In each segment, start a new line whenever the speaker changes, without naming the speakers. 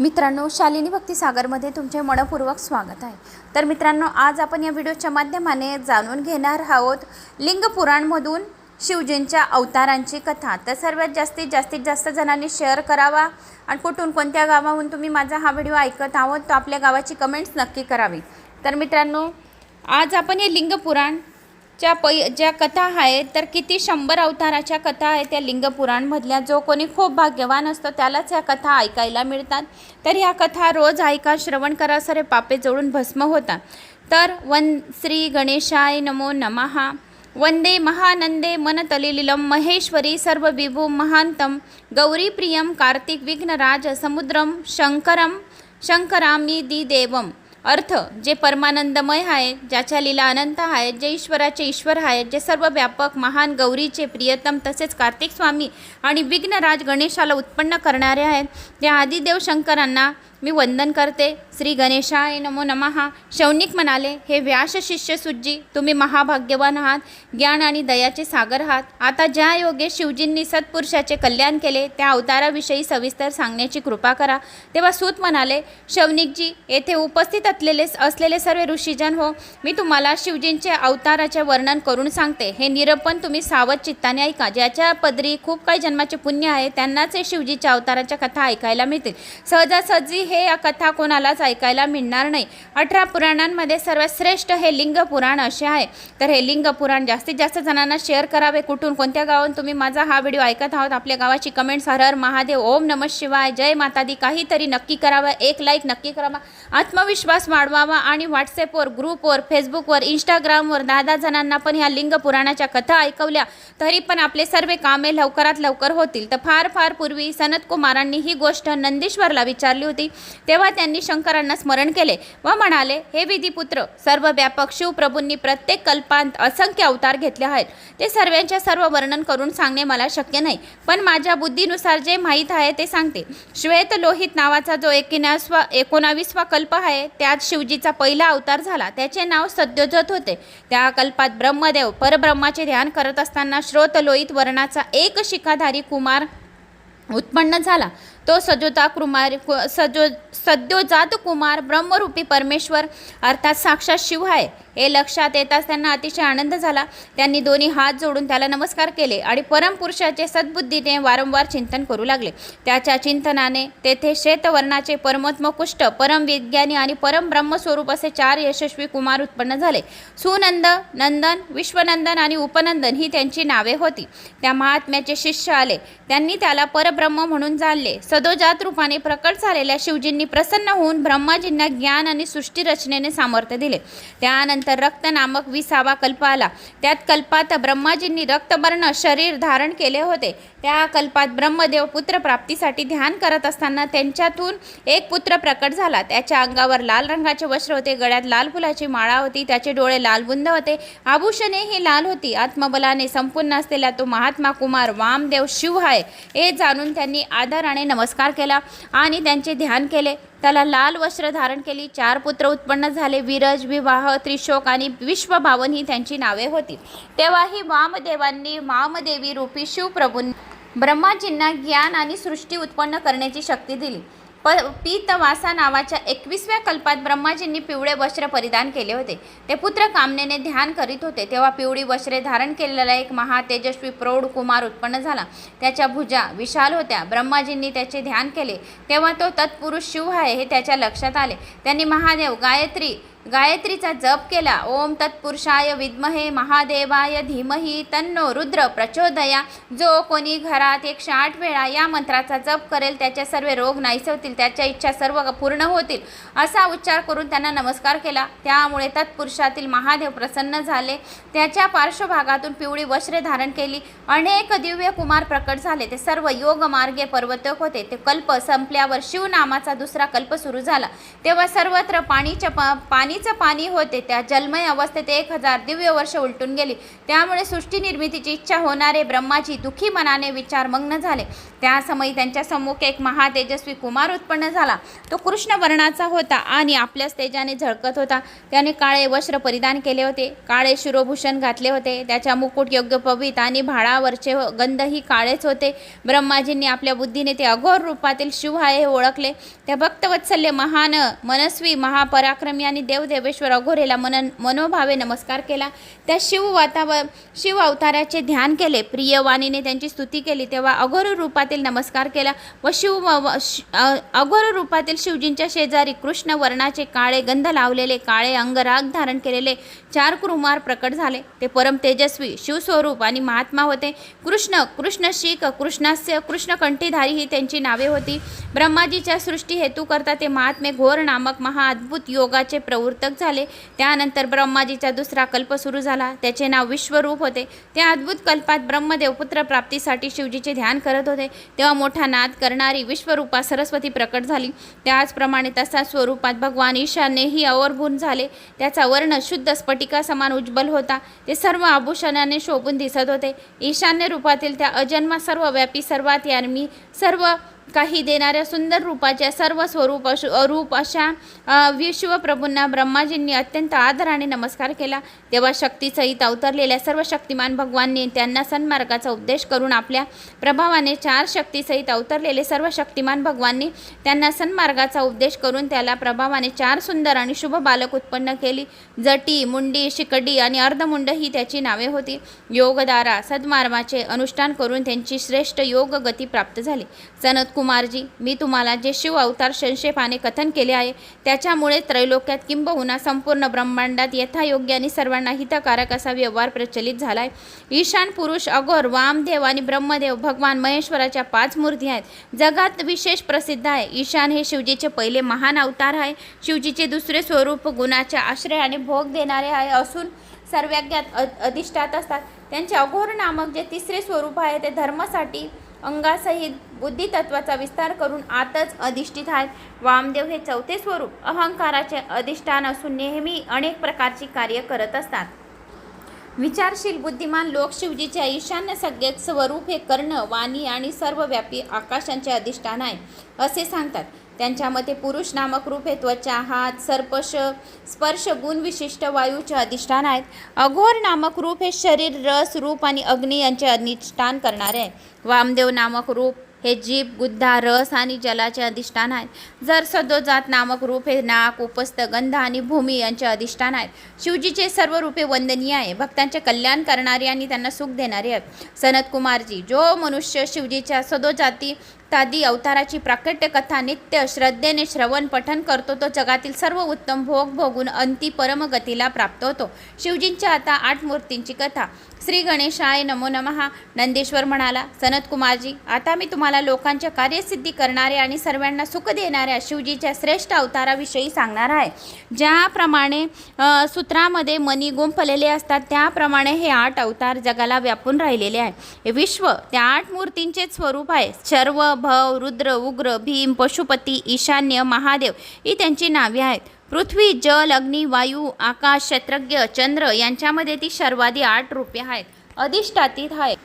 मित्रांनो शालिनी भक्ती सागरमध्ये तुमचे मनपूर्वक स्वागत आहे. तर मित्रांनो आज आपण या व्हिडिओच्या माध्यमाने जाणून घेणार आहोत लिंगपुराणमधून शिवजींच्या अवतारांची कथा. तर सर्वात जास्तीत जास्तीत जास्त जणांनी शेअर करावा आणि कुठून कोणत्या गावाहून तुम्ही माझा हा व्हिडिओ ऐकत आहोत तो आपल्या गावाची कमेंट्स नक्की करावी. तर मित्रांनो आज आपण हे लिंगपुराण ज्या पै ज्या कथा आहेत तर किती शंभर अवताराच्या कथा आहेत त्या लिंगपुराणमधल्या. जो कोणी खूप भाग्यवान असतो त्यालाच ह्या कथा ऐकायला मिळतात. तर ह्या कथा रोज ऐका श्रवण करा सरे पापे जळून भस्म होतात. तर वन श्री गणेशाय नमो नमहा वंदे महानंदे मनतलिलिलं महेश्वरी सर्व विभू महांतम गौरीप्रियम कार्तिक विघ्नराज समुद्रम शंकरम शंकरामी दी देवम अर्थ जे परमानंदमय आहे ज्याच्या लीला अनंत आहेत जे ईश्वराचे ईश्वर आहेत जे सर्व व्यापक महान गौरीचे प्रियतम तसेच कार्तिक स्वामी आणि विघ्नराज गणेशाला उत्पन्न करणारे आहेत जे आदिदेव शंकरांना मी वंदन करते. श्री गणेशाय नमो नमहा शौनिक म्हणाले हे व्यास शिष्य सुज्जी तुम्ही महाभाग्यवान आहात. ज्ञान आणि दयाचे सागर आहात. आता ज्या योगे शिवजींनी सत्पुरुषाचे कल्याण केले त्या अवताराविषयी सविस्तर सांगण्याची कृपा करा. तेव्हा सूत म्हणाले शौनिकजी येथे उपस्थित असलेले असलेले सर्व ऋषीजन हो मी तुम्हाला शिवजींचे अवताराचे वर्णन करून सांगते. हे निरपण तुम्ही सावध चित्ताने ऐका. ज्याच्या पदरी खूप काही जन्माचे पुण्य आहे त्यांनाच हे शिवजीच्या अवताराच्या कथा ऐकायला मिळतील. सहजासहजी हे या कथा कोणालाच ऐकायला मिळणार नाही. अठरा पुराणांमध्ये सर्वात श्रेष्ठ हे लिंग पुराण असे आहे. तर हे लिंग पुराण जास्तीत जास्त जणांना शेअर करावे. कुठून कोणत्या गावात तुम्ही माझा हा व्हिडिओ ऐकत आहोत? आपल्या गावाची कमेंट्स हर हर महादेव ओम नम शिवाय. जय माता दी काहीतरी नक्की करावं. एक लाईक नक्की करावा. आत्मविश्वास वाढवावा आणि व्हॉट्सअपवर ग्रुपवर फेसबुकवर इंस्टाग्रामवर दहा दहा जणांना पण ह्या लिंग पुराणाच्या कथा ऐकवल्या. तरी पण आपले सर्व कामे लवकरात लवकर होतील. तर फार फार पूर्वी सनत कुमारांनी ही गोष्ट नंदीश्वरला विचारली होती. तेव्हा त्यांनी शंकरांना स्मरण केले व म्हणाले हे विधिपुत्र सर्व व्यापक शिवप्रभूंनी प्रत्येक कल्पांत असंख्य अवतार घेतले आहेत. ते सर्वांच्या सर्व वर्णन करून सांगणे मला शक्य नाही पण माझ्या बुद्धीनुसार जे माहीत आहे ते सांगते. श्वेत लोहित नावाचा जो एकोणासवा एकोणावीसवा कल्प आहे त्यात शिवजीचा पहिला अवतार झाला. त्याचे नाव सद्योजत होते. त्या कल्पात ब्रह्मदेव परब्रह्माचे ध्यान करत असताना श्रोत लोहित वर्णाचा एक शिखाधारी कुमार उत्पन्न झाला. तो सजोता कुमार सजो सद्योजात कुमार ब्रह्मरूपी परमेश्वर अर्थात साक्षात शिव आहे. हे लक्षात येताच त्यांना अतिशय आनंद झाला. त्यांनी दोन्ही हात जोडून त्याला नमस्कार केले आणि परमपुरुषाचे सद्बुद्धीने वारंवार चिंतन करू लागले. त्याच्या चिंतनाने तेथे श्वेतवर्णाचे परमोत्मकुष्ट कुष्ट आणि परम ब्रह्मस्वरूप असे चार यशस्वी कुमार उत्पन्न झाले. सुनंद नंदन विश्वनंदन आणि उपनंदन ही त्यांची नावे होती. त्या महात्म्याचे शिष्य आले. त्यांनी त्याला परब्रह्म म्हणून जाणले. सदोजात रूपाने प्रकट झालेल्या शिवजींनी प्रसन्न होऊन ब्रह्माजींना ज्ञान आणि सृष्टी रचनेने सामर्थ्य दिले. त्यानंतर रक्त नामक विसावा कल्प आला त्यात कल्पात ब्रह्माजींनी रक्तवर्ण शरीर धारण केले होते. त्या कल्पात ब्रह्मदेव पुत्र प्राप्तीसाठी ध्यान करत असताना त्यांच्यातून एक पुत्र प्रकट झाला. त्याच्या अंगावर लाल रंगाचे वस्त्र होते गळ्यात लाल फुलाची माळा होती त्याचे डोळे लाल बुंद होते. आभूषणे ही लाल होती. आत्मबलाने संपूर्ण असलेला तो महात्मा कुमार वामदेव शिव आहे हे जाणून त्यांनी आदराने नमस्कार केला आणि त्यांचे ध्यान केले. त्याला लाल वस्त्र धारण केली. चार पुत्र उत्पन्न झाले. विरज विवाह त्रिशोक आणि विश्वभावन ही त्यांची नावे होती. तेव्हाही वामदेवांनी वामदेवी रूपी शिवप्रभूंनी ब्रह्माजींना ज्ञान आणि सृष्टी उत्पन्न करण्याची शक्ती दिली. प पीतवासा नावाच्या एकवीसव्या कल्पात ब्रह्माजींनी पिवळे वस्त्र परिधान केले होते. ते पुत्र कामनेने ध्यान करीत होते. तेव्हा पिवळी वस्त्रे धारण केलेला एक महातेजस्वी प्रौढ कुमार उत्पन्न झाला. त्याच्या भुजा विशाल होत्या. ब्रह्माजींनी त्याचे ध्यान केले. तेव्हा तो तत्पुरुष शिव आहे हे त्याच्या लक्षात आले. त्यांनी महादेव गायत्री गायत्रीचा जप केला. ओम तत्पुरुषाय विद्महे महादेवाय धीमही तन्नो रुद्र प्रचोदया. जो कोणी घरात एकशे आठ वेळा या मंत्राचा जप करेल त्याचे सर्व रोग नाहीसवतील त्याच्या इच्छा सर्व पूर्ण होतील असा उच्चार करून त्यांना नमस्कार केला. त्यामुळे तत्पुरुषातील महादेव प्रसन्न झाले. त्याच्या पार्श्वभागातून पिवळी वस्त्रे धारण केली. अनेक दिव्य कुमार प्रकट झाले. ते सर्व योग मार्गे पर्वतक होते. ते कल्प संपल्यावर शिवनामाचा दुसरा कल्प सुरू झाला. तेव्हा सर्वत्र पाणीच्या प पाणी पाणीचं पाणी होते त्या जलमय अवस्थेत एक हजार दिव्य वर्ष उलटून गेली. त्यामुळे सृष्टी निर्मितीची इच्छा होणारे ब्रह्माजी दुखी मनाने विचारमग्न झाले. त्या समयी त्यांच्यासमोर एक महातेजस्वी कुमार उत्पन्न झाला. तो कृष्ण वर्णाचा होता आणि आपल्याच तेजाने झळकत होता. त्याने काळे वस्त्र परिधान केले होते काळे शिरोभूषण घातले होते त्याच्या मुकुट योग्य पवित आणि भाळावरचे गंधही काळेच होते. ब्रह्माजींनी आपल्या बुद्धीने ते अघोर रूपातील शिव आहे हे ओळखले. त्या भक्तवत्सल्य महान मनस्वी महापराक्रमी आणि देव देवदेवेश्वर अघोरेला मन मनोभावे नमस्कार केला. त्या शिव वातावर शिव अवताराचे ध्यान केले. प्रिय वाणीने त्यांची स्तुती केली. तेव्हा अघोर रूपातील नमस्कार केला व शिव अघोर रूपातील शिवजींच्या शेजारी कृष्ण वर्णाचे काळे गंध लावलेले काळे अंगराग धारण केलेले चार कुमार प्रकट झाले. ते परम तेजस्वी शिवस्वरूप आणि महात्मा होते. कृष्ण कृष्ण शीख कृष्णास्य कृष्णकंठीधारी ही त्यांची नावे होती. ब्रह्माजीच्या सृष्टी हेतू करता ते महात्मे घोर नामक महाअद्भुत योगाचे प्रवर्तक झाले. त्यानंतर ब्रह्माजीचा दुसरा कल्प सुरू झाला. त्याचे नाव विश्वरूप होते. त्या अद्भुत कल्पात ब्रह्मदेव पुत्रप्राप्तीसाठी शिवजीचे ध्यान करत होते. तेव्हा मोठा नाद करणारी विश्वरूपा सरस्वती प्रकट झाली. त्याचप्रमाणे तसा स्वरूपात भगवान ईशानेही अवरभून झाले. त्याचा वर्ण शुद्ध स्फटिका समान उज्ज्वल होता. ते सर्व आभूषणाने शोभून दिसत होते. ईशान्य रूपातील त्या अजन्मा सर्वव्यापी सर्वात यार्मी सर्व काही देणाऱ्या सुंदर रूपाच्या सर्व स्वरूप अशु अरूप अशा विश्वप्रभूंना ब्रह्माजींनी अत्यंत आदराने नमस्कार केला. तेव्हा शक्तीसहित अवतरलेल्या सर्व शक्तिमान भगवानने त्यांना सन्मार्गाचा उपदेश करून आपल्या प्रभावाने चार शक्तीसहित अवतरलेले सर्व शक्तिमान भगवाननी त्यांना सन्मार्गाचा उपदेश करून त्याला प्रभावाने चार सुंदर आणि शुभ बालक उत्पन्न केली. जटी मुंडी शिकडी आणि अर्धमुंड ही त्याची नावे होती. योगदारा सद्मार्गाचे अनुष्ठान करून त्यांची श्रेष्ठ योग गती प्राप्त झाली. सनत कुमारजी मी तुम्हाला जे शिव अवतार संक्षेपाने कथन केले आहे त्याच्यामुळे त्रैलोक्यात किंबहुना संपूर्ण ब्रह्मांडात यथायोग्य आणि सर्वांना हितकारक असा व्यवहार प्रचलित झाला आहे ईशान पुरुष अघोर वामदेव आणि ब्रह्मदेव भगवान महेश्वराच्या पाच मूर्ती आहेत. जगात विशेष प्रसिद्ध आहे. ईशान हे शिवजीचे पहिले महान अवतार आहे. शिवजीचे दुसरे स्वरूप गुणाचे आश्रय आणि भोग देणारे आहे असून सर्वज्ञात अधिष्ठात असतात. त्यांचे अघोर नामक जे तिसरे स्वरूप आहे ते धर्मासाठी अंगासहित बुद्धितत्वाचा विस्तार करून आतच अधिष्ठित आहेत. वामदेव हे चौथे स्वरूप. अहंकाराचे अधिष्ठान असून नेहमी अनेक प्रकारची कार्य करत असतात. विचारशील बुद्धिमान लोक शिवजीच्या ईशान्य सगळ्यात स्वरूप हे कर्ण वाणी आणि सर्वव्यापी आकाशांचे अधिष्ठान आहे असे सांगतात. त्यांच्या मते पुरुष नामक रूप हे त्वचा हात सर्पश स्पर्श गुण विशिष्ट वायूचे अधिष्ठान आहेत. अघोर नामक रूप हे शरीर रस रूप आणि अग्नी यांचे अधिष्ठान करणारे आहे. वामदेव नामक रूप हे जीभ गुद्धा रस आणि जलाचे अधिष्ठान आहेत. जर सदोजात नामक रूप हे नाक उपस्थ गंध आणि भूमी यांचे अधिष्ठान आहेत. शिवजीचे सर्व रूपे वंदनीय आहे. भक्तांचे कल्याण करणारे आणि त्यांना सुख देणारे आहेत. सनत कुमारजी जो मनुष्य शिवजीच्या सदोजाती तादी अवताराची प्राकट्य कथा नित्य श्रद्धेने श्रवण पठन करतो तो जगातील सर्व उत्तम भोग भोगून अंती परमगतीला प्राप्त होतो. शिवजींच्या आता आठ मूर्तींची कथा. श्री गणेशाय नमो नमहा नंदेश्वर म्हणाला सनत कुमारजी आता मी तुम्हाला लोकांच्या कार्यसिद्धी करणाऱ्या आणि सर्वांना सुख देणाऱ्या शिवजीच्या श्रेष्ठ अवताराविषयी सांगणार आहे. ज्याप्रमाणे सूत्रामध्ये मनी गुंफलेले असतात त्याप्रमाणे हे आठ अवतार जगाला व्यापून राहिलेले आहे. हे विश्व त्या आठ मूर्तींचेच स्वरूप आहे. सर्व भव रुद्र उग्र भीम पशुपती ईशान्य महादेव ही त्यांची नावे आहेत. पृथ्वी जल अग्नी वायू आकाश क्षेत्रज्ञ चंद्र यांच्यामध्ये ती सर्वाधिक आठ रूपे आहेत. अधिष्ठातीत आहेत.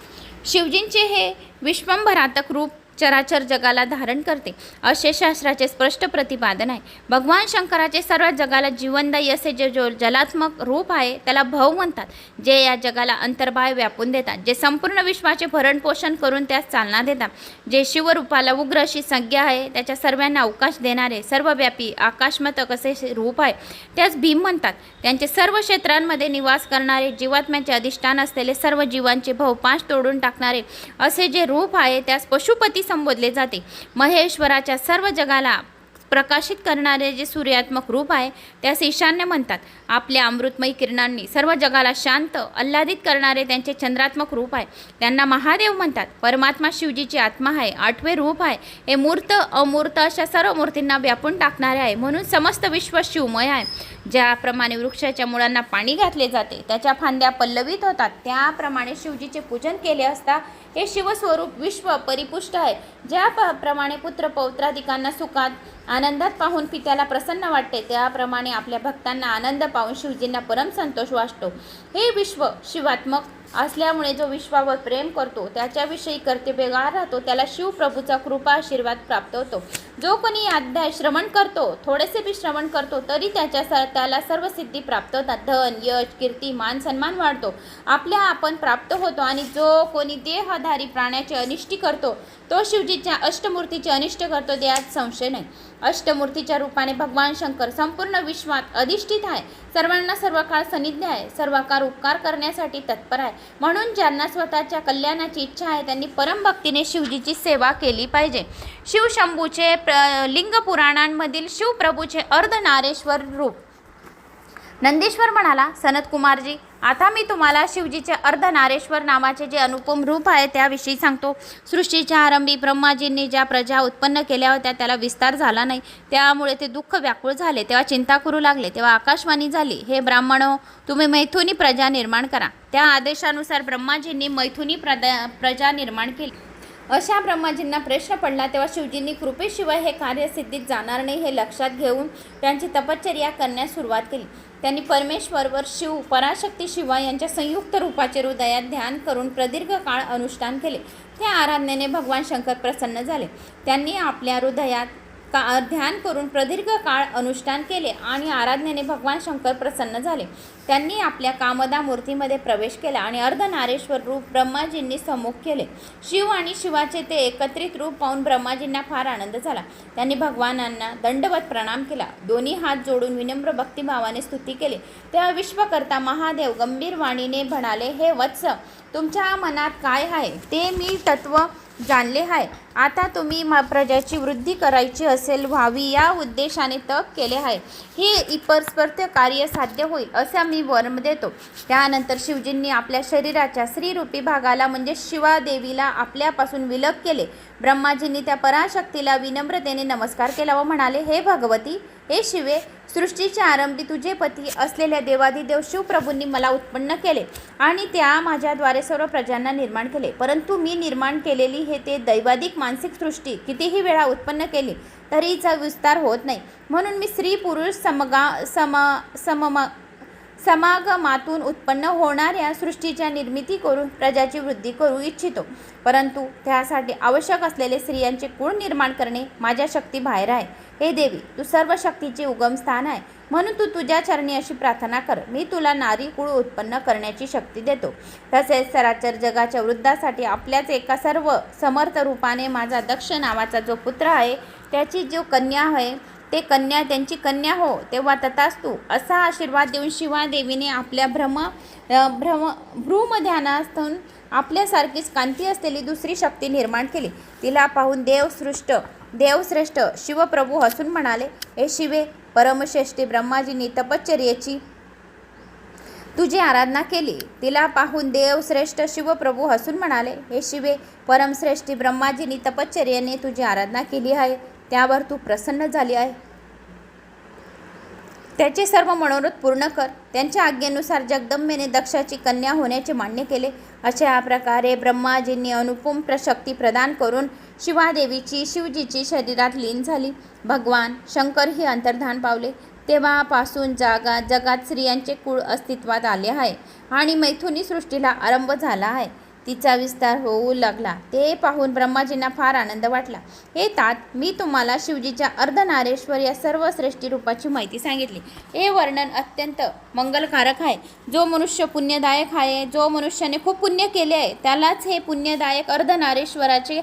शिवजींचे हे विश्वंभरातक रूप चराचर जगाला धारण करते. असे शास्त्राचे स्पष्ट प्रतिपादन आहे. भगवान शंकराचे सर्व जगाला जीवनदायी असे जे जो जलात्मक रूप आहे त्याला भव म्हणतात. जे या जगाला अंतर्बाह्य व्यापून देतात. जे संपूर्ण विश्वाचे भरणपोषण करून त्यास चालना देतात. जे शिवरूपाला उग्र अशी संज्ञा आहे त्याच्या सर्वांना अवकाश देणारे सर्वव्यापी आकाशमतक असे रूप आहे. त्यास भीम म्हणतात. त्यांचे सर्व क्षेत्रांमध्ये निवास करणारे जीवात्म्याचे अधिष्ठान असलेले सर्व जीवांचे भवपाश तोडून टाकणारे असे जे रूप आहे त्यास पशुपती संबोधले जाते. महेश्वराच्या सर्व जगाला प्रकाशित करणारे जे सूर्यात्मक रूप आहे त्यास ईशान्य म्हणतात. आपल्या अमृतमयी किरणांनी सर्व जगाला शांत आल्हादित करणारे त्यांचे चंद्रात्मक रूप आहे. त्यांना महादेव म्हणतात. परमात्मा शिवजीची आत्मा आहे आठवे रूप आहे. हे मूर्त अमूर्त अशा सर्व मूर्तींना व्यापून टाकणारे आहे. म्हणून समस्त विश्व शिवमय आहे. ज्याप्रमाणे वृक्षाच्या मुळांना पाणी घातले जाते त्याच्या फांद्या पल्लवित होतात. त्याप्रमाणे शिवजीचे पूजन केले असता हे शिवस्वरूप विश्व परिपुष्ट आहे. ज्या प्रमाणे पुत्र पौत्रादिकांना सुखात आनंदात पाहून पित्याला प्रसन्न वाटते त्याप्रमाणे आपल्या भक्तांना आनंद पाहून शिवजींना परम संतोष वाटतो. हे विश्व शिवात्मक असल्यामुळे जो विश्वावर प्रेम करतो त्याच्याविषयी कर्तव्यगार राहतो त्याला शिवप्रभूचा कृपा आशीर्वाद प्राप्त होतो. जो कोणी अध्याय श्रवण करतो थोडेसे बी श्रवण करतो तरी त्याच्या स त्याला सर्व सिद्धी प्राप्त होतात. धन यश कीर्ती मान सन्मान वाढतो. आपल्या आपण प्राप्त होतो आणि जो कोणी देहधारी प्राण्याचे अनिष्टी करतो तो शिवजीच्या अष्टमूर्तीचे अनिष्ट करतो यात संशय नाही. अष्टमूर्तीच्या रूपाने भगवान शंकर संपूर्ण विश्वात अधिष्ठित आहे. सर्वांना सर्व काळ सनिध्य आहे. सर्वकाळ उपकार करण्यासाठी तत्पर आहे. म्हणून ज्यांना स्वतःच्या कल्याणाची इच्छा आहे त्यांनी परमभक्तीने शिवजीची सेवा केली पाहिजे. शिवशंभूचे प्र लिंग पुराणांमधील शिवप्रभूचे अर्धनारेश्वर रूप. नंदीश्वर म्हणाला सनत कुमारजी आता मी तुम्हाला शिवजीचे अर्धनारेश्वर नावाचे जे अनुपम रूप आहे त्याविषयी सांगतो. सृष्टीच्या आरंभी ब्रह्माजींनी ज्या प्रजा उत्पन्न केल्या होत्या त्याला विस्तार झाला नाही. त्यामुळे ते दुःख व्याकुळ झाले. तेव्हा चिंता करू लागले. तेव्हा आकाशवाणी झाली हे ब्राह्मणो तुम्ही मैथुनी प्रजा निर्माण करा. त्या आदेशानुसार ब्रह्माजींनी मैथुनी प्रदा प्रजा निर्माण केली. अशा ब्रह्माजींना प्रश्न पडला तेव्हा शिवजींनी कृपेशिवाय हे कार्य सिद्धीत जाणार नाही हे लक्षात घेऊन त्यांची तपश्चर्या करण्यास सुरुवात केली. त्यांनी परमेश्वरवर शिव पराशक्ती शिवा यांच्या संयुक्त रूपाचे हृदयात ध्यान करून प्रदीर्घ काळ अनुष्ठान केले. त्या आराधनेने भगवान शंकर प्रसन्न झाले. त्यांनी आपल्या हृदयात का ध्यान करून प्रदीर्घ काळ अनुष्ठान केले आणि आराधनेने भगवान शंकर प्रसन्न झाले. त्यांनी आपल्या कामदा मूर्तीमध्ये प्रवेश केला आणि अर्धनारेश्वर रूप ब्रह्माजींनी सम्मुख केले. शिव आणि शिवाचे ते एकत्रित रूप पाहून ब्रह्माजींना फार आनंद झाला. त्यांनी भगवानांना दंडवत प्रणाम केला. दोन्ही हात जोडून विनम्र भक्तिभावाने स्तुती केली. तेव्हा विश्वकर्ता महादेव गंभीर वाणीने म्हणाले हे वत्स तुमच्या मनात काय आहे? ते मी तत्व जाणले आहे. आता तुम्ही मा प्रजाची वृद्धी करायची असेल व्हावी या उद्देशाने तप केले आहे. हे इपरस्पर्थ कार्य साध्य होईल असा मी वर्म देतो त्यानंतर शिवजींनी आपल्या शरीराच्या स्त्रीरूपी भागाला म्हणजे शिवादेवीला आपल्यापासून विलग केले. ब्रह्माजींनी त्या पराशक्तीला विनम्रतेने नमस्कार केला व म्हणाले हे भगवती हे शिवे सृष्टीच्या आरंभी तुझे पती असलेल्या देवादिदेव शिवप्रभूंनी मला उत्पन्न केले आणि त्या माझ्याद्वारे सर्व प्रजांना निर्माण केले. परंतु मी निर्माण केलेली हे ते दैवादिक मानसिक सृष्टी कितीही वेळा उत्पन्न केली तरीचा विस्तार होत नाही. म्हणून मी स्त्री पुरुष समगा सम सम समागमातून उत्पन्न होणाऱ्या सृष्टीच्या निर्मिती करून प्रजाची वृद्धी करू इच्छितो. परंतु त्यासाठी आवश्यक असलेले स्त्रियांचे कुळ निर्माण करणे माझ्या शक्ती बाहेर आहे. हे देवी तू सर्व शक्तीचे उगमस्थान आहे. म्हणून तू तुझ्या चरणी अशी प्रार्थना कर. मी तुला नारी कुळ उत्पन्न करण्याची शक्ती देतो. तसेच सराचर जगाच्या वृद्धासाठी आपल्याच एका सर्व समर्थ रूपाने माझा दक्ष नावाचा जो पुत्र आहे त्याची जो कन्या आहे ते कन्या त्यांची कन्या हो तेव्हा तथास्तू असा आशीर्वाद देऊन शिवादेवीने आपल्या भ्रम भ्रम भ्रूमध्यानातून आपल्यासारखीच कांती असलेली दुसरी शक्ती निर्माण केली. तिला पाहून देवसृष्ट देवश्रेष्ठ शिवप्रभू हसून म्हणाले हे शिवे परमश्रेष्ठी ब्रह्माजींनी तपश्चर्येची तुझी आराधना केली तिला पाहून देवश्रेष्ठ शिवप्रभू हसून म्हणाले हे शिवे परमश्रेष्ठी ब्रह्माजींनी तपश्चर्याने तुझी आराधना केली आहे. त्यावर तू प्रसन्न झाली आहे. त्याचे सर्व मनोरथ पूर्ण कर. त्यांच्या आज्ञेनुसार जगदंबेने दक्षाची कन्या होण्याचे मान्य केले. अशा प्रकारे ब्रह्माजींनी अनुपम प्रशक्ती प्रदान करून शिवादेवीची शिवजीची शरीरात लीन झाली. भगवान शंकर ही अंतर्धान पावले. तेव्हापासून जागा जगात स्त्रियांचे कुळ अस्तित्वात आले आहे आणि मैथुनी सृष्टीला आरंभ झाला आहे. तिचा विस्तार होऊ लागला. ते पाहून ब्रह्माजींना फार आनंद वाटला. हे तात मी तुम्हाला शिवजीच्या अर्धनारेश्वर या सर्व श्रेष्ठी रूपाची माहिती सांगितली. हे वर्णन अत्यंत मंगलकारक आहे. जो मनुष्य पुण्यदायक आहे जो मनुष्याने खूप पुण्य केले आहे त्यालाच हे पुण्यदायक अर्धनारेश्वराचे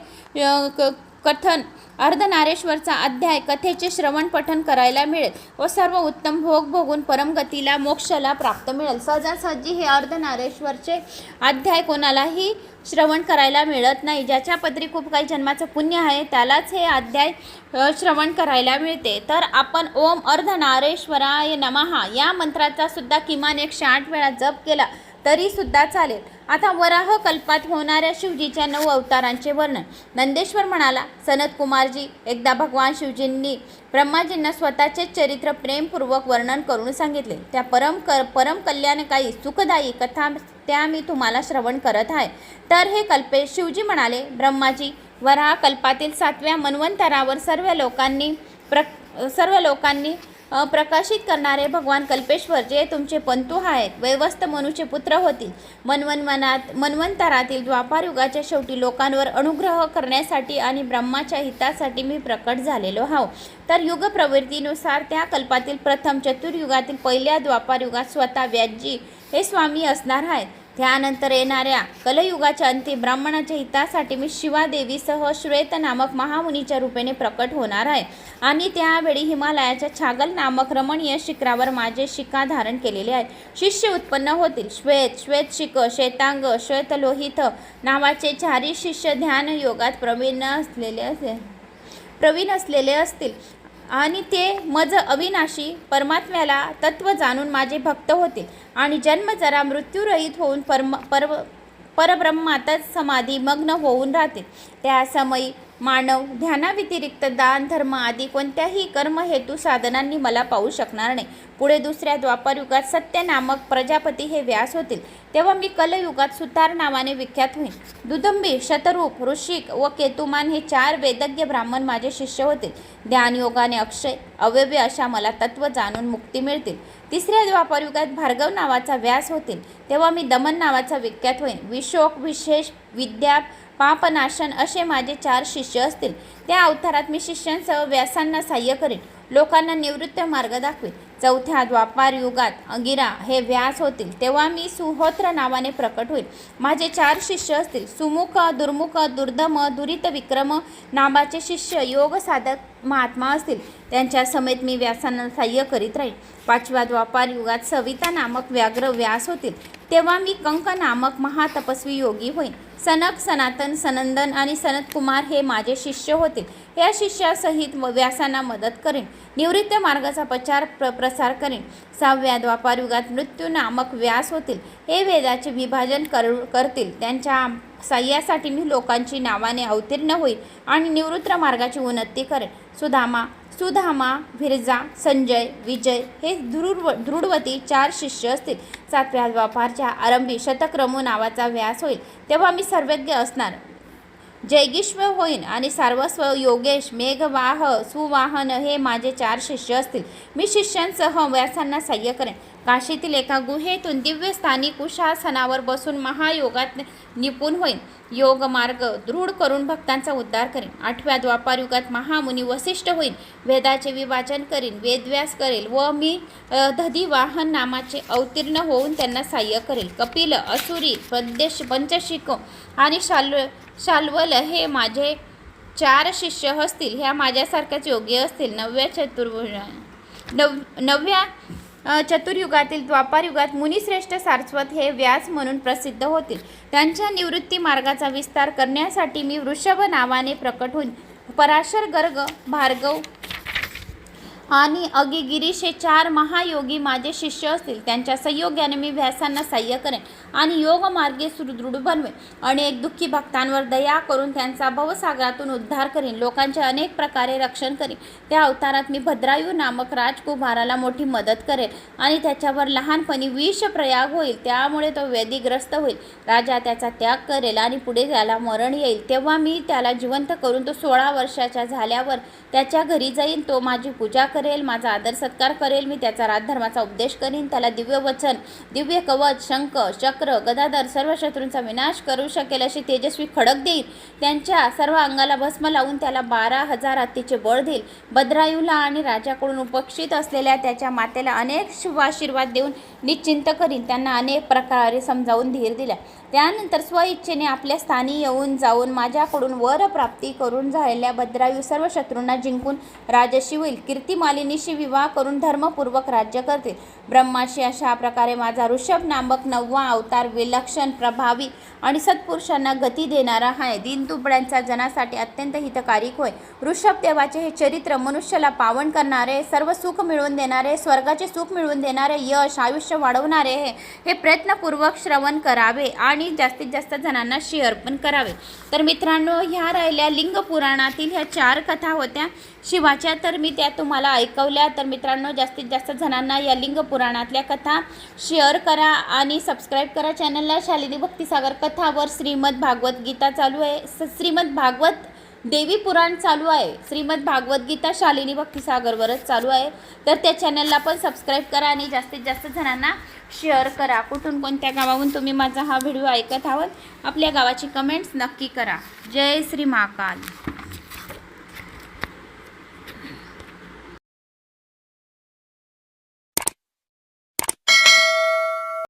क- कथन. अर्धनारेश्वरचा अध्याय कथेचे श्रवण पठन करायला मिळेल व सर्व उत्तम भोग भोगून परमगतीला मोक्षाला प्राप्त मिळेल. सहजासहजी हे अर्धनारेश्वरचे अध्याय कोणालाही श्रवण करायला मिळत नाही. ज्याच्या पदरी खूप काही जन्माचं पुण्य आहे त्यालाच हे अध्याय श्रवण करायला मिळते. तर आपण ओम अर्धनारेश्वराय नमहा या मंत्राचा सुद्धा किमान एकशे आठ वेळा जप केला. तरी सुद्धा चालेल. आता वराह कल्पात होणाऱ्या शिवजीच्या नऊ अवतारांचे वर्णन. नंदेश्वर म्हणाला सनत कुमारजी एकदा भगवान शिवजींनी ब्रह्माजींना स्वतःचे चरित्र प्रेमपूर्वक वर्णन करून सांगितले. त्या परम क परम कल्याणकारी सुखदायी कथा त्या मी तुम्हाला श्रवण करत आहे. तर हे कल्पे शिवजी म्हणाले ब्रह्माजी वराह कल्पातील सातव्या मन्वंतरावर सर्व लोकांनी प्र सर्व लोकांनी प्रकाशित करणारे भगवान कल्पेश्वर जे तुमचे पंतू आहेत वैवस्त मनुचे पुत्र होतील. मनवनमनात मन्वंतरातील द्वापारयुगाच्या शेवटी लोकांवर अनुग्रह करण्यासाठी आणि ब्रह्माच्या हितासाठी मी प्रकट झालेलो हाव. तर युग प्रवृत्तीनुसार त्या कल्पातील प्रथम चतुर्युगातील पहिल्या द्वापारयुगात स्वतः व्याजी हे स्वामी असणार आहेत. त्यानंतर येणाऱ्या कलयुगाच्या अंती ब्राह्मणाच्या हितासाठी मी शिवादेवीसह श्वेत नामक महामुनीच्या रूपेने प्रकट होणार आहे. आणि त्यावेळी हिमालयाच्या छागल नामक रमणीय शिखरावर माझे शिका धारण केलेले आहे शिष्य उत्पन्न होतील. श्वेत श्वेत शिक श्वेतांग श्वेतलोहित नावाचे चारी शिष्य ध्यान योगात प्रवीण असलेले असे प्रवीण असलेले असतील. आणि ते मज अविनाशी परमात्म्याला तत्व जाणून माझे भक्त होते. आणि जन्म जरा मृत्यूरहित होऊन परम पर परब्रह्मातच समाधी मग्न होऊन राहते. त्या समयी मानव ध्यानाव्यतिरिक्त दान धर्म आदी कोणत्याही कर्म हेतू साधनांनी मला पाहू शकणार नाही. पुढे दुसऱ्या द्वापारयुगात सत्य नामक प्रजापती हे व्यास होतील. तेव्हा मी कलयुगात सुतार नावाने विख्यात होईन. दुदंबी शतरूप ऋषिक व केतुमान हे चार वेदज्ञ ब्राह्मण माझे शिष्य होतील. ध्यानयोगाने अक्षय अवयव्य अशा मला तत्व जाणून मुक्ती मिळतील. तिसऱ्या द्वापारयुगात भार्गव नावाचा व्यास होतील. तेव्हा मी दमन नावाचा विख्यात होईन. विशोक विशेष विद्या पापनाशन असे माझे चार शिष्य असतील. त्या अवतारात मी शिष्यांसह व्यासांना सहाय्य करीन. लोकांना निवृत्त मार्ग दाखवेन. चौथ्या द्वापार युगात अगिरा हे व्यास होतील तेव्हा मी सुहोत्र नावाने प्रकट होईल. माझे चार शिष्य असतील सुमुख दुर्मुख दुर्दम दुरित विक्रम नावाचे शिष्य योग साधक महात्मा असतील. त्यांच्या समेत मी व्यासांना सहाय्य करीत राहीन. पाचव्या द्वापार युगात सविता नामक व्याघ्र व्यास होतील. तेव्हा मी कंक नामक महातपस्वी योगी होईन. सनक सनातन सनंदन आणि सनत कुमार हे माझे शिष्य होतील. या शिष्यासहित व्यासांना मदत करेन. निवृत्त मार्गाचा प्रचार प्र प्रसार करेन. सहाव्या द्वापारयुगात मृत्यू नामक व्यास होतील. हे वेदाचे विभाजन कर करतील. त्यांच्या साह्यासाठी मी लोकांची नावाने अवतीर्ण होईल आणि निवृत्त मार्गाची उन्नती करेन. सुधामा सुधामा विरजा संजय विजय हे ध्रुव दृढवती चार शिष्य असतील. सातव्या द्वापारच्या आरंभी शतक्रमू नावाचा व्यास होईल. तेव्हा मी सर्वज्ञ असणार. जैगिश्व होईन आणि सार्वस्व योगेश मेघवाह सुवाहन हे माझे चार शिष्य असतील. मी शिष्यांसह व्यासांना सहाय्य करेन. काशीतील एका गुहेतून दिव्य स्थानिक कुशासनावर बसून महायोगात निपुण होईन. योग मार्ग दृढ करून भक्तांचा उद्धार करेन. आठव्या द्वापारयुगात महामुनी वसिष्ठ होईन. वेदाचे विभाजन करीन. वेदव्यास करेल व मी दधिवाहन नामाचे अवतीर्ण होऊन त्यांना सहाय्य करेल. कपिल असुरी पंदेश पंचशिक आणि शाल शाल्वल हे माझे चार शिष्य असतील ह्या माझ्यासारख्याच योग्य असतील. नवव्या चतुर्भुज नव नवव्या चतुर्युगातील द्वापारयुगात मुनिश्रेष्ठ सारस्वत हे व्यास म्हणून प्रसिद्ध होतील. त्यांच्या निवृत्ती मार्गाचा विस्तार करण्यासाठी मी वृषभ नावाने प्रकट होईन. पराशर गर्ग भार्गव आणि अगिगिरीश हे चार महायोगी माझे शिष्य असतील. त्यांच्या संयोगाने मी व्यासांना सहाय्य करेन आणि योग मार्गे सुदृढ बनवेन. अनेक दुःखी भक्तांवर दया करून त्यांचा भवसागरातून उद्धार करीन. लोकांचे अनेक प्रकारे रक्षण करीन. त्या अवतारात मी भद्रायू नामक राजकुमाराला मोठी मदत करेन आणि त्याच्यावर लहानपणी विष प्रयाग होईल. त्यामुळे तो व्याधीग्रस्त होईल. राजा त्याचा त्याग करेल आणि पुढे त्याला मरण येईल. तेव्हा मी त्याला जिवंत करून तो सोळा वर्षाच्या झाल्यावर त्याच्या घरी जाईन. तो माझी पूजा करेल माझा आदर सत्कार करेल मी त्याचा राजधर्माचा उपदेश करीन त्याला दिव्य वचन दिव्य कवच शंख चक्र गदाधर सर्व शत्रूंचा विनाश करू शकेल अशी तेजस्वी खडक देईल त्यांच्या सर्व अंगाला भस्म लावून त्याला बारा हजार हत्तीचे बळ देईल. भद्रायूला आणि राजाकडून उपक्षित असलेल्या त्याच्या मातेला अनेक शुभाशीर्वाद देऊन निश्चिंत करीन. त्यांना अनेक प्रकारे समजावून धीर दिला त्यानंतर स्वइच्छेने आपल्या स्थानी येऊन जाऊन माझ्याकडून वरप्राप्ती करून झालेल्या भद्रायू सर्व शत्रूंना जिंकून राजशी होईल मालिनीशी विवाह करून धर्मपूर्वक राज्य करतील. ब्रह्माशी अशा प्रकारे माझा ऋषभ नामक नववा अवतार विलक्षण प्रभावी आणि सत्पुरुषांना गती देणारा आहे. दीनतुबड्यांच्या जनासाठी अत्यंत हितकारिक होय ऋषभ देवाचे हे चरित्र मनुष्याला पावन करणारे सर्व सुख मिळवून देणारे स्वर्गाचे सुख मिळवून देणारे यश आयुष्य वाढवणारे हे हे प्रयत्नपूर्वक श्रवण करावे आणि जास्तीत जास्त जणांना शेअर पण करावे. तर मित्रांनो ह्या राहिल्या लिंग पुराणातील ह्या चार कथा होत्या. शिवाच्या तर मी त्या तुम्हाला ऐकवल्या तर मित्रांनो जास्तीत जास्त जणांना या लिंग पुराणातल्या कथा शेअर करा आणि सबस्क्राईब करा चॅनलला शालिनी भक्तिसागर कथावर श्रीमद भागवत गीता चालू आहे. स- श्रीमद भागवत देवी पुराण चालू आहे. श्रीमद भागवत गीता शालिनी भक्तिसागरवरच चालू आहे. तर त्या चॅनलला पण सबस्क्राईब करा आणि जास्तीत जास्त जणांना शेअर करा. कुठून कोणत्या गावाहून तुम्ही माझा हा व्हिडिओ ऐकत आहोत आपल्या गावाची कमेंट्स नक्की करा. जय श्री महाकाल.